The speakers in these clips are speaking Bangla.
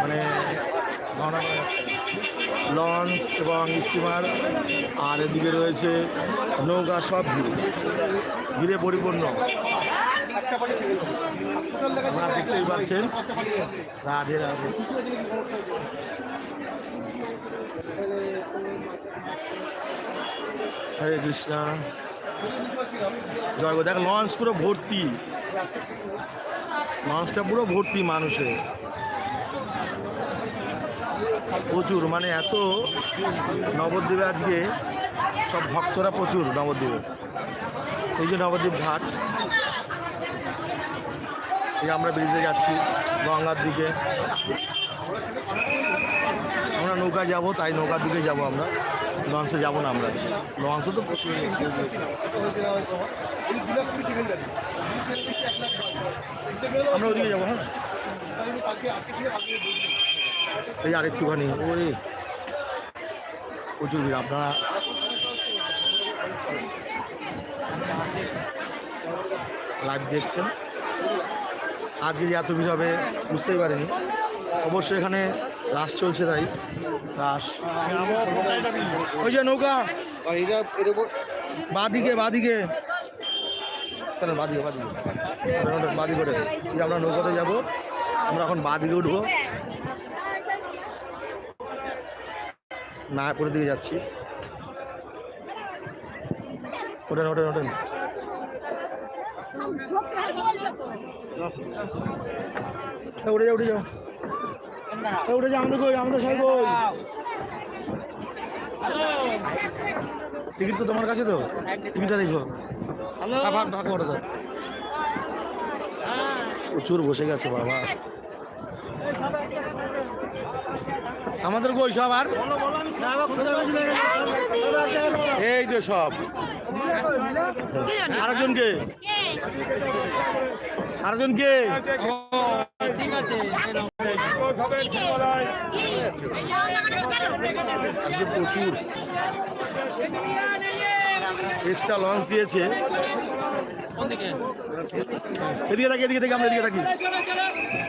মানে। লঞ্চ এবং স্টিমার, আর এদিকে রয়েছে নৌকা সব ভিড়। পরিপূর্ণ। আপনারা দেখতেই পাচ্ছেন রাধে রাধে। হরে কৃষ্ণা। জয় দেখ, লঞ্চ পুরো ভর্তি। লঞ্চটা পুরো ভর্তি মানুষে প্রচুর মানে এত নবদ্বীপে আজকে সব ভক্তরা প্রচুর নবদ্বীপে। এই যে নবদ্বীপ ঘাট, এই আমরা ব্রিজে যাচ্ছি গঙ্গার দিকে। আমরা নৌকা যাব, তাই নৌকার দিকে যাব আমরা। লঞ্চে যাব না আমরা। লঞ্চে তো প্রচুর আমরা ওদিকে যাব হ্যাঁ। এই আর একটুখানি ওই প্রচুর ভিড়, আপনারা লাইভ দেখছেন। আজকে যে এত ভিড় হবে, বুঝতেই পারিনি। অবশ্যই এখানে রাস চলছে তাই রাস ওই যে নৌকা। বাদিকে বাদিকে। বাদিকে বাদিকে? বাদি করে এই যে আমরা নৌকাতে যাব। আমরা এখন বাদিকে উঠবো। মায়াপুরের দিকে যাচ্ছি। ওঠেন ওঠেন ওঠেন। উঠে যাও উঠে যাও। উঠে যাও আমাদের কই আমাদের সবাই কই টিকিট তো তোমার কাছে তো? টিকিটটা দেখো। ভাগ ভাগ করে দাও। প্রচুর বসে গেছে বাবা। আমাদের কই সব আর? এই যে সব। আরেকজনকে? আরেকজনকে? আজকে প্রচুর। এক্সট্রা লঞ্চ দিয়েছে। এদিকে থাকি এদিকে থাকি, আমরা এদিকে থাকি।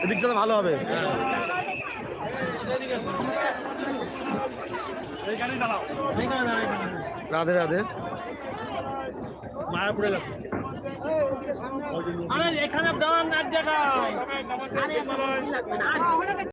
এদিকটা ভালো হবে। রাধে রাধে। মায়াপুরে যাচ্ছে। আরে এখানে দাঁড়ান এক জায়গায়